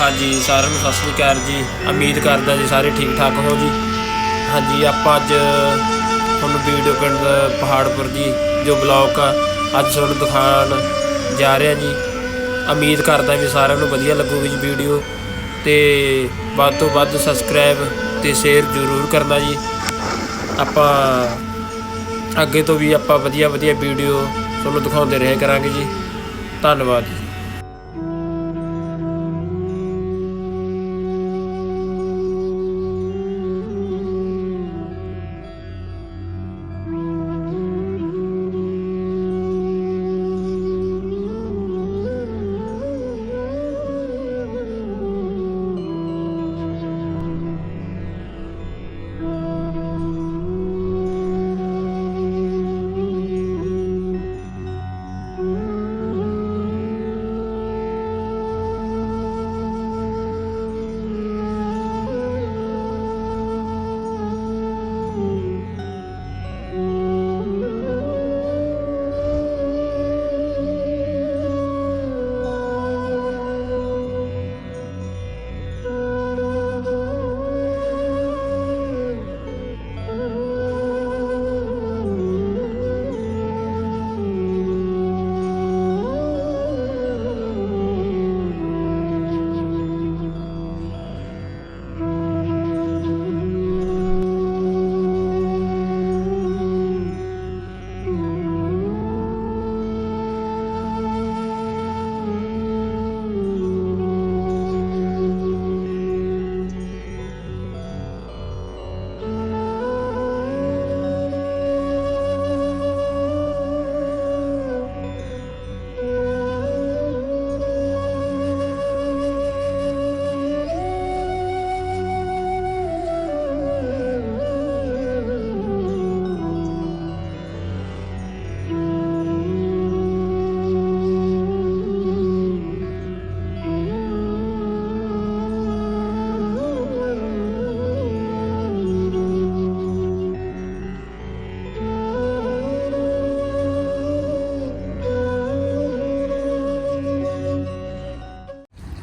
ਹਾਂਜੀ, ਸਾਰਿਆਂ ਨੂੰ ਸਤਿ ਸ੍ਰੀ ਅਕਾਲ ਜੀ। ਉਮੀਦ ਕਰਦਾ ਜੀ ਸਾਰੇ ਠੀਕ ਠਾਕ ਹੋ ਜੀ। ਹਾਂਜੀ, ਆਪਾਂ ਅੱਜ ਤੁਹਾਨੂੰ ਵੀਡੀਓ ਪਿੰਡ ਪਹਾੜਪੁਰ ਦੀ ਜੋ ਬਲੌਗ ਆ, ਅੱਜ ਤੁਹਾਨੂੰ ਦਿਖਾਉਣ ਜਾ ਰਹੇ ਹਾਂ ਜੀ। ਉਮੀਦ ਕਰਦਾ ਵੀ ਸਾਰਿਆਂ ਨੂੰ ਵਧੀਆ ਲੱਗੂਗੀ ਜੀ ਵੀਡੀਓ। ਤੇ ਵੱਧ ਤੋਂ ਵੱਧ ਸਬਸਕ੍ਰਾਈਬ ਤੇ ਸ਼ੇਅਰ ਜ਼ਰੂਰ ਕਰਨਾ ਜੀ। ਆਪਾਂ ਅੱਗੇ ਤੋਂ ਵੀ ਆਪਾਂ ਵਧੀਆ ਵਧੀਆ ਵੀਡੀਓ ਤੁਹਾਨੂੰ ਦਿਖਾਉਂਦੇ ਰਹੇ ਕਰਾਂਗੇ ਜੀ। ਧੰਨਵਾਦ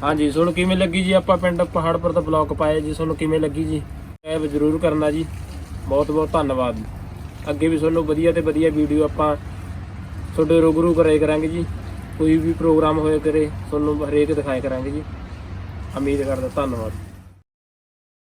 ਹਾਂਜੀ ਤੁਹਾਨੂੰ ਕਿਵੇਂ ਲੱਗੀ ਜੀ? ਆਪਾਂ ਪਿੰਡ ਪਹਾੜਪੁਰ ਦਾ ਬਲੌਗ ਪਾਇਆ ਜੀ ਤੁਹਾਨੂੰ ਕਿਵੇਂ ਲੱਗੀ ਜੀ? ਇਹ ਜ਼ਰੂਰ ਕਰਨਾ ਜੀ। ਬਹੁਤ ਬਹੁਤ ਧੰਨਵਾਦ। ਅੱਗੇ ਵੀ ਤੁਹਾਨੂੰ ਵਧੀਆ ਤੇ ਵਧੀਆ ਵੀਡੀਓ ਆਪਾਂ ਤੁਹਾਡੇ ਰੂਬਰੂ ਕਰਾਏ ਕਰਾਂਗੇ ਜੀ। ਕੋਈ ਵੀ ਪ੍ਰੋਗਰਾਮ ਹੋਇਆ ਕਰੇ ਤੁਹਾਨੂੰ ਹਰੇਕ ਦਿਖਾਏ ਕਰਾਂਗੇ ਜੀ। ਉਮੀਦ ਕਰਦਾ ਧੰਨਵਾਦ।